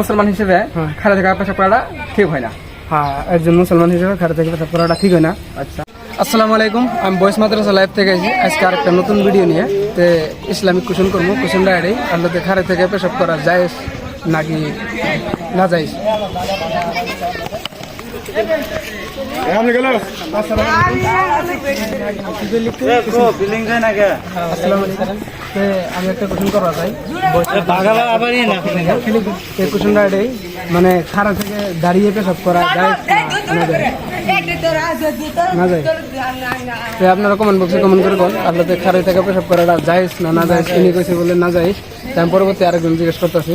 মুসলমান হিসেবে হ্যাঁ। খাড়া থেকে পেশাব করাটা ঠিক হয় না। হ্যাঁ একজন মুসলমান হিসেবে খাড়া থেকে পেশা করাটা ঠিক হয় না। আচ্ছা। আসসালামু আলাইকুম আমি বয়স মাদ্রাসা লাইভ থেকে আছি আজকে আরেকটা নতুন ভিডিও নিয়ে। তে ইসলামিক কুশন করব কুশনটা আর আল্লাহতে খাড়া থেকে পেশাব করা যায় নাকি না যায় আমি একটা কোশ্চেন করা চাই এই কোশ্চেনটা এটাই মানে খাড়া থেকে দাঁড়িয়ে পেশাব করা যায় না যায় আপনারা কমেন্ট বক্সে কমেন্ট করে বল আল্লাহতে খারে থেকে পেশাব করাটা জায়েজ না না জায়েজ তিনি কইছে বলে না তাই আমি পরবর্তী আরেকজন জিজ্ঞেস করতেছি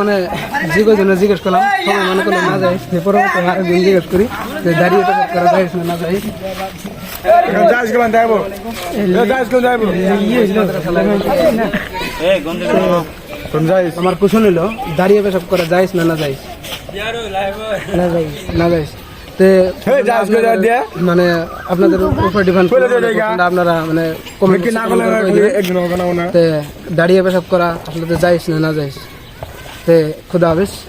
মানে যে কজন জিজ্ঞেস করলাম সবাই মনে করল না সে পরবর্তী আরেকজন জিজ্ঞেস করি যে দাঁড়িয়ে তো করা যায় না হইল, আমার কুশন হইল দাঁড়িয়ে পেশাব করা যায় না। না যায় না যায় না তে মানে আপনাদের উপর ডিপেন্ড আপনারা মানে কমেন্ট তে দাঁড়িয়ে পেশাব করা আসলে তো যাইস না না যাইস de kudavız.